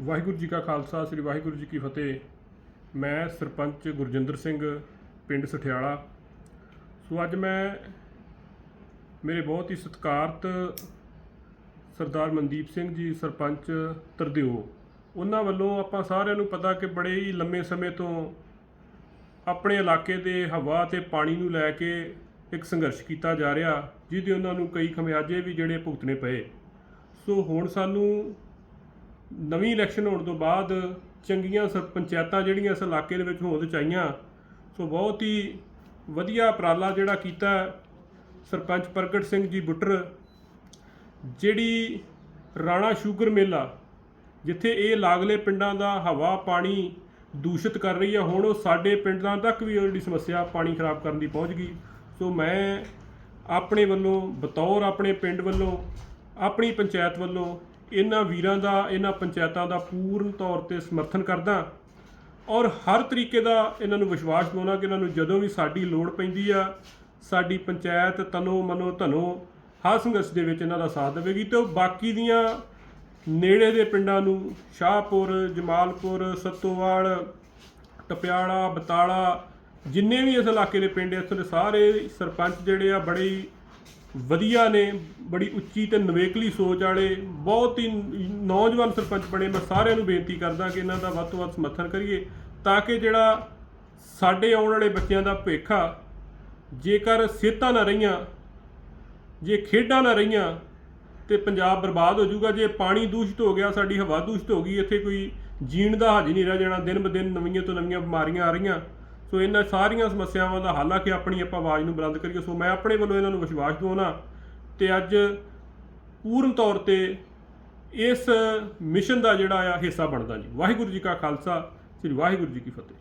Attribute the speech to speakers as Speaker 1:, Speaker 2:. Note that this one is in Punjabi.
Speaker 1: ਵਾਹਿਗੁਰੂ ਜੀ ਕਾ ਖਾਲਸਾ, ਸ੍ਰੀ ਵਾਹਿਗੁਰੂ ਜੀ ਕੀ ਫਤਿਹ। ਮੈਂ ਸਰਪੰਚ ਗੁਰਜਿੰਦਰ ਸਿੰਘ, ਪਿੰਡ ਸਠਿਆਲਾ। ਸੋ ਅੱਜ ਮੈਂ ਮੇਰੇ ਬਹੁਤ ਹੀ ਸਤਿਕਾਰਤ ਸਰਦਾਰ ਮਨਦੀਪ ਸਿੰਘ ਜੀ, ਸਰਪੰਚ ਤਰਦਿਓ। ਉਹਨਾਂ ਵੱਲੋਂ ਆਪਾਂ ਸਾਰਿਆਂ ਨੂੰ ਪਤਾ ਕਿ ਬੜੇ ਹੀ ਲੰਮੇ ਸਮੇਂ ਤੋਂ ਆਪਣੇ ਇਲਾਕੇ ਦੇ ਹਵਾ ਤੇ ਪਾਣੀ ਨੂੰ ਲੈ ਕੇ ਇੱਕ ਸੰਘਰਸ਼ ਕੀਤਾ ਜਾ ਰਿਹਾ, ਜਿਹਦੇ ਉਹਨਾਂ ਨੂੰ ਕਈ ਖਮਿਆਜੇ ਵੀ ਜਿਹੜੇ ਭੁਗਤਣੇ ਪਏ। ਸੋ ਹੁਣ ਸਾਨੂੰ ਨਵੀਂ ਇਲੈਕਸ਼ਨ ਹੋਣ ਤੋਂ ਬਾਅਦ ਚੰਗੀਆਂ ਸ ਪੰਚਾਇਤਾਂ ਜਿਹੜੀਆਂ ਇਸ ਇਲਾਕੇ ਦੇ ਵਿੱਚ ਹੋਂਦ ਚਾਹੀਆਂ ਸੋ ਬਹੁਤ ਹੀ ਵਧੀਆ ਉਪਰਾਲਾ ਜਿਹੜਾ ਕੀਤਾ ਸਰਪੰਚ ਪ੍ਰਗਟ ਸਿੰਘ ਜੀ ਬੁੱਟਰ, ਜਿਹੜੀ ਰਾਣਾ ਸ਼ੂਗਰ ਮੇਲਾ, ਜਿੱਥੇ ਇਹ ਲਾਗਲੇ ਪਿੰਡਾਂ ਦਾ ਹਵਾ, ਪਾਣੀ ਦੂਸ਼ਿਤ ਕਰ ਰਹੀ ਹੈ ਹੁਣ ਉਹ ਸਾਡੇ ਪਿੰਡਾਂ ਤੱਕ ਵੀ ਉਹ ਜਿਹੜੀ ਸਮੱਸਿਆ ਪਾਣੀ ਖਰਾਬ ਕਰਨ ਦੀ ਪਹੁੰਚ ਗਈ। ਸੋ ਮੈਂ ਆਪਣੇ ਵੱਲੋਂ, ਬਤੌਰ ਆਪਣੇ ਪਿੰਡ ਵੱਲੋਂ, ਆਪਣੀ ਪੰਚਾਇਤ ਵੱਲੋਂ ਇਹਨਾਂ ਵੀਰਾਂ ਦਾ, ਇਹਨਾਂ ਪੰਚਾਇਤਾਂ ਦਾ ਪੂਰਨ ਤੌਰ ਤੇ ਸਮਰਥਨ ਕਰਦਾ ਔਰ ਹਰ ਤਰੀਕੇ ਦਾ ਇਹਨਾਂ ਨੂੰ ਵਿਸ਼ਵਾਸ ਦਿਵਾਉਣਾ ਕਿ ਇਹਨਾਂ ਨੂੰ ਜਦੋਂ ਵੀ ਸਾਡੀ ਲੋੜ ਪੈਂਦੀ ਆ, ਸਾਡੀ ਪੰਚਾਇਤ ਤਨੋ ਮਨੋ ਧਨੋ ਹਰ ਸੰਘਰਸ਼ ਦੇ ਵਿੱਚ ਇਹਨਾਂ ਦਾ ਸਾਥ ਦੇਵੇਗੀ ਤੇ ਉਹ ਬਾਕੀ ਦੀਆਂ ਨੇੜੇ ਦੇ ਪਿੰਡਾਂ ਨੂੰ, ਸ਼ਾਹਪੁਰ, ਜਮਾਲਪੁਰ, ਸੱਤੋਵਾਲ, ਟਪਿਆਲਾ, ਬਤਾਲਾ, ਜਿੰਨੇ ਵੀ ਇਸ ਇਲਾਕੇ ਦੇ ਪਿੰਡ ਇੱਥੋਂ ਦੇ ਸਾਰੇ ਸਰਪੰਚ ਜਿਹੜੇ ਆ, ਬੜੇ ਹੀ ਵਧੀਆ ਨੇ, ਬੜੀ ਉੱਚੀ ਤੇ ਨਵੇਕਲੀ ਸੋਚ ਵਾਲੇ, ਬਹੁਤ ਹੀ ਨੌਜਵਾਨ ਸਰਪੰਚ ਬਣੇ। ਮੈਂ ਸਾਰਿਆਂ ਨੂੰ ਬੇਨਤੀ ਕਰਦਾ ਕਿ ਇਹਨਾਂ ਦਾ ਵੱਧ ਤੋਂ ਵੱਧ ਸਮਰਥਨ ਕਰੀਏ, ਤਾਂ ਕਿ ਜਿਹੜਾ ਸਾਡੇ ਆਉਣ ਵਾਲੇ ਬੱਚਿਆਂ ਦਾ ਭਵਿੱਖ ਆ, ਜੇਕਰ ਸਿਹਤਾਂ ਨਾ ਰਹੀਆਂ, ਜੇ ਖੇਡਾਂ ਨਾ ਰਹੀਆਂ, ਤੇ ਪੰਜਾਬ ਬਰਬਾਦ ਹੋ ਜਾਊਗਾ। ਜੇ ਪਾਣੀ ਦੂਸ਼ਿਤ ਹੋ ਗਿਆ, ਸਾਡੀ ਹਵਾ ਦੂਸ਼ਿਤ ਹੋ ਗਈ, ਇੱਥੇ ਕੋਈ ਜੀਣ ਦਾ ਹੱਜ ਨਹੀਂ ਰਹਿ ਜਾਣਾ, ਦਿਨ ਬ ਦਿਨ ਨਵੀਆਂ ਤੋਂ ਨਵੀਆਂ ਬਿਮਾਰੀਆਂ ਆ ਰਹੀਆਂ। ਸੋ ਇਹਨਾਂ ਸਾਰੀਆਂ ਸਮੱਸਿਆਵਾਂ ਦਾ ਹੱਲ ਆ ਕਿ ਆਪਣੀ ਆਪਾਂ ਆਵਾਜ਼ ਨੂੰ ਬੁਲੰਦ ਕਰੀਏ, ਸੋ ਮੈਂ ਆਪਣੇ ਵੱਲੋਂ ਇਹਨਾਂ ਨੂੰ ਵਿਸ਼ਵਾਸ ਦਿਵਾਉਣਾ ਤੇ ਅੱਜ ਪੂਰਨ ਤੌਰ ਤੇ ਇਸ ਮਿਸ਼ਨ ਦਾ ਜਿਹੜਾ ਆ ਹਿੱਸਾ ਬਣਦਾ ਜੀ। ਵਾਹਿਗੁਰੂ ਜੀ ਕਾ ਖਾਲਸਾ, ਸ੍ਰੀ ਵਾਹਿਗੁਰੂ ਜੀ ਕੀ ਫਤਿਹ।